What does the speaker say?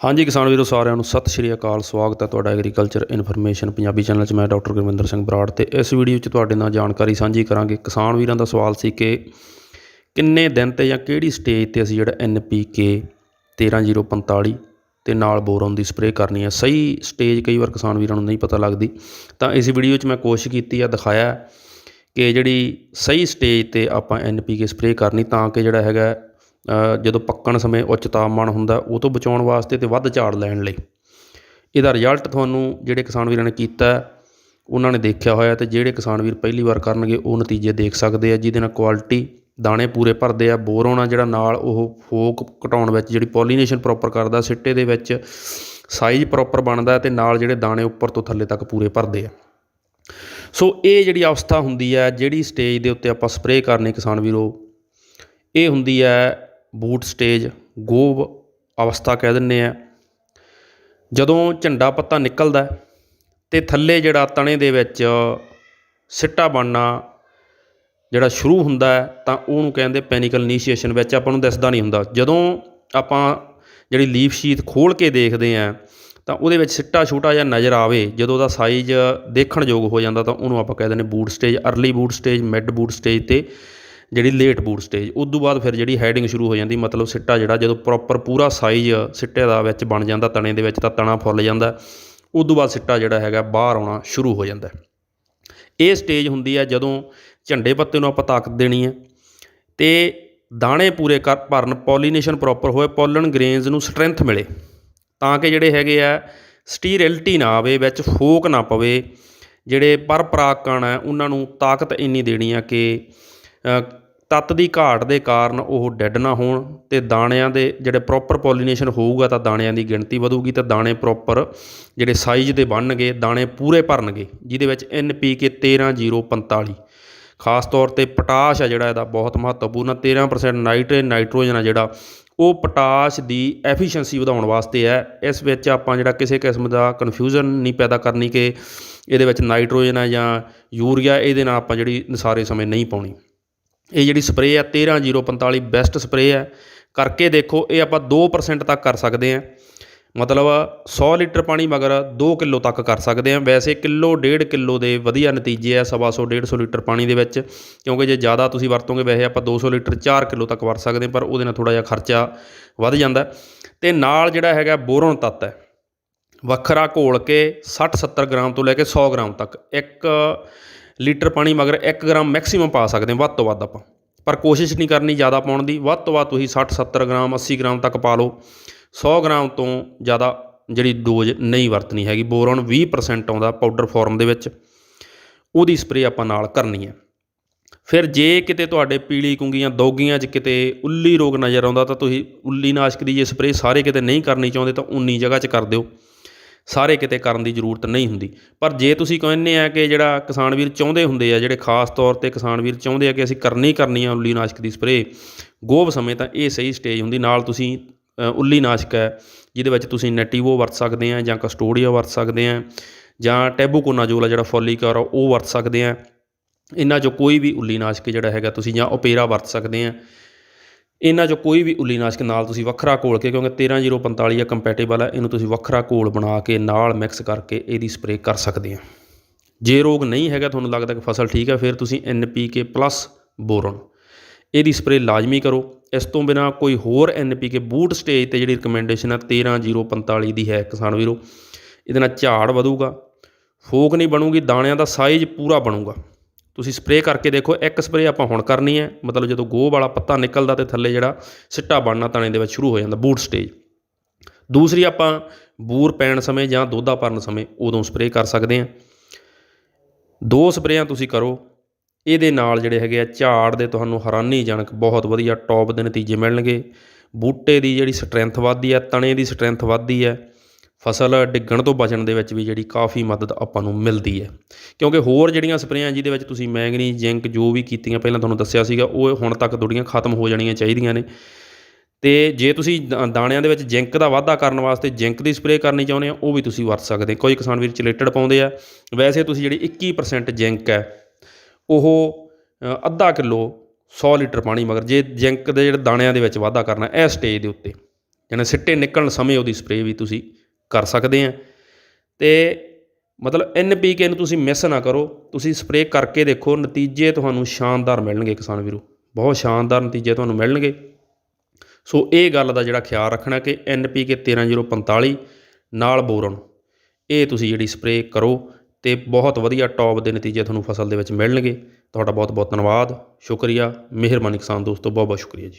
ਹਾਂਜੀ ਕਿਸਾਨ ਵੀਰੋ, ਸਾਰਿਆਂ ਨੂੰ ਸਤਿ ਸ਼੍ਰੀ ਅਕਾਲ। ਸਵਾਗਤ ਹੈ ਤੁਹਾਡਾ ਐਗਰੀਕਲਚਰ ਇਨਫੋਰਮੇਸ਼ਨ ਪੰਜਾਬੀ ਚੈਨਲ 'ਚ। ਮੈਂ ਡਾਕਟਰ ਗੁਰਵਿੰਦਰ ਸਿੰਘ ਬਰਾੜ ਤੇ ਇਸ ਵੀਡੀਓ 'ਚ ਤੁਹਾਡੇ ਨਾਲ ਜਾਣਕਾਰੀ ਸਾਂਝੀ ਕਰਾਂਗੇ। ਕਿਸਾਨ ਵੀਰਾਂ ਦਾ ਸਵਾਲ ਸੀ ਕਿ ਕਿੰਨੇ ਦਿਨ ਤੇ ਜਾਂ ਕਿਹੜੀ ਸਟੇਜ ਤੇ ਅਸੀਂ ਜਿਹੜਾ NPK 13045 ਤੇ ਨਾਲ ਬੋਰੋਨ ਦੀ ਸਪਰੇਅ ਕਰਨੀ ਹੈ? ਸਹੀ ਸਟੇਜ ਕਈ ਵਾਰ ਕਿਸਾਨ ਵੀਰਾਂ ਨੂੰ ਨਹੀਂ ਪਤਾ ਲੱਗਦੀ। ਤਾਂ ਇਸ ਵੀਡੀਓ 'ਚ ਮੈਂ ਕੋਸ਼ਿਸ਼ ਕੀਤੀ ਆ ਦਿਖਾਇਆ ਕਿ ਜਿਹੜੀ ਸਹੀ ਸਟੇਜ ਤੇ ਆਪਾਂ NPK ਸਪਰੇਅ ਕਰਨੀ ਤਾਂ ਕਿ ਜਿਹੜਾ ਹੈਗਾ ਜਦੋਂ ਪੱਕਣ ਸਮੇਂ ਉੱਚ ਤਾਪਮਾਨ ਹੁੰਦਾ, ਉਹ ਤੋਂ ਬਚਾਉਣ ਵਾਸਤੇ ਤੇ ਵੱਧ ਝਾੜ ਲੈਣ ਲਈ। ਇਹਦਾ ਰਿਜ਼ਲਟ ਤੁਹਾਨੂੰ ਜਿਹੜੇ ਕਿਸਾਨ ਵੀਰਾਂ ਨੇ ਕੀਤਾ, ਉਹਨਾਂ ਨੇ ਦੇਖਿਆ ਹੋਇਆ ਤੇ ਜਿਹੜੇ ਕਿਸਾਨ ਵੀਰ ਪਹਿਲੀ ਵਾਰ ਕਰਨਗੇ, ਉਹ ਨਤੀਜੇ ਦੇਖ ਸਕਦੇ ਆ, ਜਿਹਦੇ ਨਾਲ ਕੁਆਲਿਟੀ ਦਾਣੇ ਪੂਰੇ ਭਰਦੇ ਆ ਬੋਰੋਨ ਆ ਜਿਹੜਾ ਨਾਲ ਉਹ ਫੋਕ ਘਟਾਉਣ ਵਿੱਚ, ਜਿਹੜੀ ਪੋਲੀਨੇਸ਼ਨ ਪ੍ਰੋਪਰ ਕਰਦਾ, ਸਿੱਟੇ ਦੇ ਵਿੱਚ ਸਾਈਜ਼ ਪ੍ਰੋਪਰ ਬਣਦਾ ਤੇ ਨਾਲ ਜਿਹੜੇ ਦਾਣੇ ਉੱਪਰ ਤੋਂ ਥੱਲੇ ਤੱਕ ਪੂਰੇ ਭਰਦੇ ਆ। ਸੋ ਇਹ ਜਿਹੜੀ ਅਵਸਥਾ ਹੁੰਦੀ ਹੈ, ਜਿਹੜੀ ਸਟੇਜ ਦੇ ਉੱਤੇ ਆਪਾਂ ਸਪਰੇਅ ਕਰਨੀ ਕਿਸਾਨ ਵੀਰੋ, ਇਹ ਹੁੰਦੀ ਹੈ ਬੂਟ ਸਟੇਜ, ਗੋਬ ਅਵਸਥਾ ਕਹਿ ਦਿੰਦੇ ਆ। ਜਦੋਂ ਝੰਡਾ ਪੱਤਾ ਨਿਕਲਦਾ ਹੈ ਤੇ ਥੱਲੇ ਜਿਹੜਾ ਤਣੇ ਦੇ ਵਿੱਚ ਸਿੱਟਾ ਬਣਨਾ ਜਿਹੜਾ ਸ਼ੁਰੂ ਹੁੰਦਾ ਤਾਂ ਉਹਨੂੰ ਕਹਿੰਦੇ ਪੈਨਿਕਲ ਇਨੀਸ਼ੀਏਸ਼ਨ, ਵਿੱਚ ਆਪਾਂ ਨੂੰ ਦਿਸਦਾ ਨਹੀਂ ਹੁੰਦਾ। ਜਦੋਂ ਆਪਾਂ ਜਿਹੜੀ ਲੀਫ ਸ਼ੀਟ ਖੋਲ ਕੇ ਦੇਖਦੇ ਆ ਤਾਂ ਉਹਦੇ ਵਿੱਚ ਸਿੱਟਾ ਛੋਟਾ ਜਿਹਾ ਨਜ਼ਰ ਆਵੇ, ਜਦੋਂ ਉਹਦਾ ਸਾਈਜ਼ ਦੇਖਣਯੋਗ ਹੋ ਜਾਂਦਾ, ਤਾਂ ਉਹਨੂੰ ਆਪਾਂ ਕਹਿ ਦਿੰਦੇ boot stage early boot stage mid boot stage ਤੇ ਜਿਹੜੀ ਲੇਟ ਬੂਟ ਸਟੇਜ ਉਸ ਤੋਂ ਬਾਅਦ ਫਿਰ ਜਿਹੜੀ ਹੈਡਿੰਗ ਸ਼ੁਰੂ ਹੋ ਜਾਂਦੀ, ਮਤਲਬ ਸਿੱਟਾ ਜਿਹੜਾ, ਜਦੋਂ ਪ੍ਰੋਪਰ ਪੂਰਾ ਸਾਈਜ਼ ਸਿੱਟੇ ਦਾ ਵਿੱਚ ਬਣ ਜਾਂਦਾ, ਤਣੇ ਦੇ ਵਿੱਚ ਤਾਂ ਤਣਾ ਫੁੱਲ ਜਾਂਦਾ, ਉਸ ਤੋਂ ਬਾਅਦ ਸਿੱਟਾ ਜਿਹੜਾ ਹੈਗਾ ਬਾਹਰ ਆਉਣਾ ਸ਼ੁਰੂ ਹੋ ਜਾਂਦਾ। ਇਹ ਸਟੇਜ ਹੁੰਦੀ ਹੈ ਜਦੋਂ ਝੰਡੇ ਪੱਤੇ ਨੂੰ ਆਪਾਂ ਤਾਕਤ ਦੇਣੀ ਹੈ ਤੇ ਦਾਣੇ ਪੂਰੇ ਕਰ ਭਰਨ ਪੋਲੀਨੇਸ਼ਨ ਪ੍ਰੋਪਰ ਹੋਏ ਪੋਲਨ ਗ੍ਰੇਨਸ ਨੂੰ ਸਟਰੈਂਥ ਮਿਲੇ। ਤਾਂ ਕਿ ਜਿਹੜੇ ਹੈਗੇ ਆ ਸਟੀਰਿਲਿਟੀ ਨਾ ਆਵੇ, ਵਿੱਚ ਫੋਕ ਨਾ ਪਵੇ, ਜਿਹੜੇ ਪਰ ਪਰਾਗਕਣ ਹੈ, ਉਹਨਾਂ ਨੂੰ ਤਾਕਤ ਇੰਨੀ ਦੇਣੀ ਆ ਕਿ ਤੱਤ ਦੀ ਘਾਟ ਦੇ ਕਾਰਨ ਉਹ ਡੈੱਡ ਨਾ ਹੋਣ ਤੇ ਦਾਣਿਆਂ ਦੇ ਜਿਹੜੇ ਪ੍ਰੋਪਰ ਪੋਲੀਨੇਸ਼ਨ ਹੋਊਗਾ ਤਾਂ ਦਾਣਿਆਂ ਦੀ ਗਿਣਤੀ ਵਧੂਗੀ ਤੇ ਦਾਣੇ ਪ੍ਰੋਪਰ ਜਿਹੜੇ ਸਾਈਜ਼ ਦੇ ਬਣਨਗੇ, ਦਾਣੇ ਪੂਰੇ ਭਰਨਗੇ, ਜਿਹਦੇ ਵਿੱਚ NPK 13045 ਖਾਸ ਤੌਰ ਤੇ ਪੋਟਾਸ਼ ਆ ਜਿਹੜਾ ਇਹਦਾ ਬਹੁਤ ਮਹੱਤਵਪੂਰਨ ਆ 13% ਨਾਈਟ੍ਰੇਟ ਨਾਈਟ੍ਰੋਜਨ ਆ ਜਿਹੜਾ, ਉਹ ਪੋਟਾਸ਼ ਦੀ ਐਫੀਸ਼ੀਐਂਸੀ ਵਧਾਉਣ ਵਾਸਤੇ ਹੈ। ਇਸ ਵਿੱਚ ਆਪਾਂ ਜਿਹੜਾ ਕਿਸੇ ਕਿਸਮ ਦਾ ਕਨਫਿਊਜ਼ਨ ਨਹੀਂ ਪੈਦਾ ਕਰਨੀ ਕਿ ਇਹਦੇ ਵਿੱਚ ਨਾਈਟ੍ਰੋਜਨ ਹੈ ਜਾਂ ਯੂਰੀਆ ਇਹਦੇ ਨਾਲ ਆਪਾਂ ਜਿਹੜੀ ਸਾਰੇ ਸਮੇਂ ਨਹੀਂ ਪਾਉਣੀ। ਇਹ ਜਿਹੜੀ ਸਪਰੇਅ ਹੈ 13045 ਬੈਸਟ ਸਪਰੇਅ ਹੈ ਕਰਕੇ ਦੇਖੋ, ਇਹ ਆਪਾਂ 2% ਤੱਕ ਕਰ ਸਕਦੇ ਹਾਂ ਮਤਲਬ 100 ਲੀਟਰ ਪਾਣੀ ਮਗਰ 2 ਕਿਲੋ ਤੱਕ ਕਰ ਸਕਦੇ ਹਾਂ ਵੈਸੇ ਕਿਲੋ, ਡੇਢ ਕਿਲੋ ਦੇ ਵਧੀਆ ਨਤੀਜੇ ਆ, ਸਵਾ ਸੌ 150 ਲੀਟਰ ਪਾਣੀ ਦੇ ਵਿੱਚ। ਕਿਉਂਕਿ ਜੇ ਜ਼ਿਆਦਾ ਤੁਸੀਂ ਵਰਤੋਗੇ, ਵੈਸੇ ਆਪਾਂ 200 ਲੀਟਰ 4 ਕਿਲੋ ਤੱਕ ਵਰਤ ਸਕਦੇ ਹਾਂ ਪਰ ਉਹਦੇ ਨਾਲ ਥੋੜਾ ਜਿਹਾ ਖਰਚਾ ਵੱਧ ਜਾਂਦਾ। ਤੇ ਨਾਲ ਜਿਹੜਾ ਹੈਗਾ ਬੋਰਨ ਤੱਤ ਹੈ ਵੱਖਰਾ ਘੋਲ ਕੇ 60 70 ਗ੍ਰਾਮ ਤੋਂ ਲੈ ਕੇ 100 ਗ੍ਰਾਮ ਤੱਕ। ਇੱਕ ਲੀਟਰ ਪਾਣੀ ਮਗਰ 1 ਗ੍ਰਾਮ ਮੈਕਸਿਮਮ ਪਾ ਸਕਦੇ ਹਾਂ, ਵੱਧ ਤੋਂ ਵੱਧ ਆਪਾਂ। ਪਰ ਕੋਸ਼ਿਸ਼ ਨਹੀਂ ਕਰਨੀ ਜ਼ਿਆਦਾ ਪਾਉਣ ਦੀ, ਵੱਧ ਤੋਂ ਵੱਧ ਤੁਸੀਂ 60 70 ਗ੍ਰਾਮ 80 ਗ੍ਰਾਮ ਤੱਕ ਪਾ ਲਓ। 100 ਗ੍ਰਾਮ ਤੋਂ ਜ਼ਿਆਦਾ ਜਿਹੜੀ ਡੋਜ਼ ਨਹੀਂ ਵਰਤਣੀ ਹੈਗੀ, ਬੋਰੋਨ 20% ਆਉਂਦਾ ਪਾਊਡਰ ਫਾਰਮ ਦੇ ਵਿੱਚ। ਉਹਦੀ ਸਪਰੇਅ ਆਪਾਂ ਨਾਲ ਕਰਨੀ ਹੈ। ਫਿਰ ਜੇ ਕਿਤੇ ਤੁਹਾਡੇ ਪੀਲੀ ਕੁੰਗੀਆਂ, ਦੋਗੀਆਂ 'ਚ ਕਿਤੇ ਉੱਲੀ ਰੋਗ ਨਜ਼ਰ ਆਉਂਦਾ ਤਾਂ ਤੁਸੀਂ ਉੱਲੀ ਨਾਸ਼ਕ ਦੀ ਜੇ ਸਪਰੇਅ ਸਾਰੇ ਕਿਤੇ ਨਹੀਂ ਕਰਨੀ ਚਾਹੁੰਦੇ ਤਾਂ ਉਨੀ ਜਗ੍ਹਾ 'ਚ ਕਰ ਦਿਓ। ਸਾਰੇ ਕਿਤੇ ਕਰਨ ਦੀ ਜ਼ਰੂਰਤ ਨਹੀਂ ਹੁੰਦੀ। ਪਰ ਜੇ ਤੁਸੀਂ ਕਹਿੰਦੇ ਆ ਕਿ ਜਿਹੜਾ ਕਿਸਾਨ ਵੀਰ ਚਾਹੁੰਦੇ ਹੁੰਦੇ ਆ, ਜਿਹੜੇ ਖਾਸ ਤੌਰ ਤੇ ਕਿਸਾਨ ਵੀਰ ਚਾਹੁੰਦੇ ਆ ਕਿ ਅਸੀਂ ਕਰਨੀ ਕਰਨੀ ਆ ਉੱਲੀ ਨਾਸ਼ਕ ਦੀ ਸਪਰੇਅ ਗੋਭ ਸਮੇਂ ਤਾਂ ਇਹ ਸਹੀ ਸਟੇਜ ਹੁੰਦੀ। ਨਾਲ ਤੁਸੀਂ ਉੱਲੀ ਨਾਸ਼ਕ ਹੈ, ਜਿਹਦੇ ਵਿੱਚ ਤੁਸੀਂ ਨੈਟੀਵੋ ਵਰਤ ਸਕਦੇ ਆ ਜਾਂ ਕਸਟੋਡੀਆ ਵਰਤ ਸਕਦੇ ਆ ਜਾਂ ਟੈਬੂਕੋਨਾਜੋਲ ਆ ਜਿਹੜਾ ਫੋਲੀਕਰ ਆ, ਉਹ ਵਰਤ ਸਕਦੇ ਆ। ਇਹਨਾਂ 'ਚੋਂ ਕੋਈ ਵੀ ਉੱਲੀ ਨਾਸ਼ਕ ਜਿਹੜਾ ਹੈਗਾ, ਤੁਸੀਂ ਜਾਂ ਓਪੇਰਾ ਵਰਤ ਸਕਦੇ ਆ। ਇਹਨਾਂ 'ਚੋਂ ਕੋਈ ਵੀ ਉੱਲੀਨਾਸ਼ਕ ਨਾਲ ਤੁਸੀਂ ਵੱਖਰਾ ਘੋਲ ਕੇ, ਕਿਉਂਕਿ 13045 ਆ ਕੰਪੈਟੀਬਲ ਆ, ਇਹਨੂੰ ਤੁਸੀਂ ਵੱਖਰਾ ਘੋਲ ਬਣਾ ਕੇ ਨਾਲ ਮਿਕਸ ਕਰਕੇ ਇਹਦੀ ਸਪਰੇਅ ਕਰ ਸਕਦੇ ਆ। ਜੇ ਰੋਗ ਨਹੀਂ ਹੈਗਾ, ਤੁਹਾਨੂੰ ਲੱਗਦਾ ਕਿ ਫਸਲ ਠੀਕ ਹੈ ਫਿਰ ਤੁਸੀਂ NPK ਪਲੱਸ ਬੋਰਨ। ਇਹਦੀ ਸਪਰੇਅ ਲਾਜ਼ਮੀ ਕਰੋ। ਇਸ ਤੋਂ ਬਿਨਾ ਕੋਈ ਹੋਰ NPK ਬੂਟ ਸਟੇਜ ਤੇ ਜਿਹੜੀ ਰეკਮੈਂਡੇਸ਼ਨ ਹੈ 13045 ਦੀ ਹੈ ਕਿਸਾਨ ਵੀਰੋ, ਇਹਦੇ ਨਾਲ ਝਾੜ ਵਧੂਗਾ। ਫੋਕ ਨਹੀਂ ਬਣੂਗੀ, ਦਾਣਿਆਂ ਦਾ ਸਾਈਜ਼ ਪੂਰਾ ਬਣੂਗਾ। ਤੁਸੀਂ ਸਪਰੇਅ ਕਰਕੇ ਦੇਖੋ, ਇੱਕ ਸਪਰੇਅ ਆਪਾਂ ਹੁਣ ਕਰਨੀ ਹੈ। ਮਤਲਬ ਜਦੋਂ ਗੋਹ ਵਾਲਾ ਪੱਤਾ ਨਿਕਲਦਾ ਤੇ ਥੱਲੇ ਜਿਹੜਾ ਸਿੱਟਾ ਬਣਨਾ ਤਣੇ ਦੇ ਵਿੱਚ ਸ਼ੁਰੂ ਹੋ ਜਾਂਦਾ, ਬੂਟ ਸਟੇਜ ਦੂਸਰੀ ਆਪਾਂ ਬੂਰ ਪੈਣ ਸਮੇਂ ਜਾਂ ਦੋਧਾ ਭਰਨ ਸਮੇਂ ਉਦੋਂ ਸਪਰੇਅ ਕਰ ਸਕਦੇ ਹਾਂ। ਦੋ ਸਪਰੇਆਂ ਤੁਸੀਂ ਕਰੋ। ਇਹਦੇ ਨਾਲ ਜਿਹੜੇ ਹੈਗੇ ਆ, ਝਾੜ ਦੇ ਤੁਹਾਨੂੰ ਹੈਰਾਨੀਜਨਕ ਬਹੁਤ ਵਧੀਆ ਟੌਪ ਦੇ ਨਤੀਜੇ ਮਿਲਣਗੇ। ਬੂਟੇ ਦੀ ਜਿਹੜੀ ਸਟਰੈਂਥ ਵੱਧਦੀ ਹੈ, ਤਣੇ ਦੀ ਸਟਰੈਂਥ ਵੱਧਦੀ ਹੈ। ਫਸਲ ਡਿੱਗਣ ਤੋਂ ਬਚਣ ਦੇ ਵਿੱਚ ਵੀ ਜਿਹੜੀ ਕਾਫੀ ਮਦਦ ਆਪਾਂ ਨੂੰ ਮਿਲਦੀ ਹੈ। ਕਿਉਂਕਿ ਹੋਰ ਜਿਹੜੀਆਂ ਸਪਰੇਆਂ ਜਿਹਦੇ ਵਿੱਚ ਤੁਸੀਂ ਮੈਂਗਨੀਜ਼, ਜ਼ਿੰਕ ਜੋ ਵੀ ਕੀਤੀਆਂ, ਪਹਿਲਾਂ ਤੁਹਾਨੂੰ ਦੱਸਿਆ ਸੀਗਾ, ਉਹ ਹੁਣ ਤੱਕ ਤੁਹਾਡੀਆਂ ਖਤਮ ਹੋ ਜਾਣੀਆਂ ਚਾਹੀਦੀਆਂ ਨੇ। ਤੇ ਜੇ ਤੁਸੀਂ ਦਾ- ਦਾਣਿਆਂ ਦੇ ਵਿੱਚ ਜ਼ਿੰਕ ਦਾ ਵਾਧਾ ਕਰਨ ਵਾਸਤੇ ਜ਼ਿੰਕ ਦੀ ਸਪਰੇਅ ਕਰਨੀ ਚਾਹੁੰਦੇ ਆ ਉਹ ਵੀ ਤੁਸੀਂ ਵਰਤ ਸਕਦੇ ਕੋਈ ਕਿਸਾਨ ਵੀਰ ਚਲੇਟਡ ਪਾਉਂਦੇ ਆ। ਵੈਸੇ ਤੁਸੀਂ ਜਿਹੜੀ 21% ਜ਼ਿੰਕ ਹੈ, ਉਹ ਅੱਧਾ ਕਿਲੋ 100 ਲੀਟਰ ਪਾਣੀ ਮਗਰ, ਜੇ ਜ਼ਿੰਕ ਦੇ ਜਿਹੜੇ ਦਾਣਿਆਂ ਦੇ ਵਿੱਚ ਵਾਧਾ ਕਰਨਾ ਇਸ ਸਟੇਜ ਦੇ ਉੱਤੇ, ਜਾਣੀ ਸਿੱਟੇ ਨਿਕਲਣ ਸਮੇਂ ਉਹਦੀ ਸਪਰੇਅ ਵੀ ਤੁਸੀਂ ਕਰ ਸਕਦੇ ਆ। ਅਤੇ ਮਤਲਬ ਐਨ ਪੀ ਕੇ ਨੂੰ ਤੁਸੀਂ ਮਿਸ ਨਾ ਕਰੋ। ਤੁਸੀਂ ਸਪਰੇਅ ਕਰਕੇ ਦੇਖੋ, ਨਤੀਜੇ ਤੁਹਾਨੂੰ ਸ਼ਾਨਦਾਰ ਮਿਲਣਗੇ ਕਿਸਾਨ ਵੀਰੋ। ਬਹੁਤ ਸ਼ਾਨਦਾਰ ਨਤੀਜੇ ਤੁਹਾਨੂੰ ਮਿਲਣਗੇ। ਸੋ ਇਹ ਗੱਲ ਦਾ ਜਿਹੜਾ ਖਿਆਲ ਰੱਖਣਾ ਕਿ ਐਨ ਪੀ ਕੇ 13045 ਨਾਲ ਬੋਰਨ। ਇਹ ਤੁਸੀਂ ਜਿਹੜੀ ਸਪਰੇਅ ਕਰੋ ਤੇ ਬਹੁਤ ਵਧੀਆ ਟੌਪ ਦੇ ਨਤੀਜੇ ਤੁਹਾਨੂੰ ਫਸਲ ਦੇ ਵਿੱਚ ਮਿਲਣਗੇ। ਤੁਹਾਡਾ ਬਹੁਤ ਬਹੁਤ ਧੰਨਵਾਦ। ਸ਼ੁਕਰੀਆ। ਮਿਹਰਬਾਨੀ ਕਿਸਾਨ ਦੋਸਤੋ। ਬਹੁਤ ਬਹੁਤ ਸ਼ੁਕਰੀਆ ਜੀ।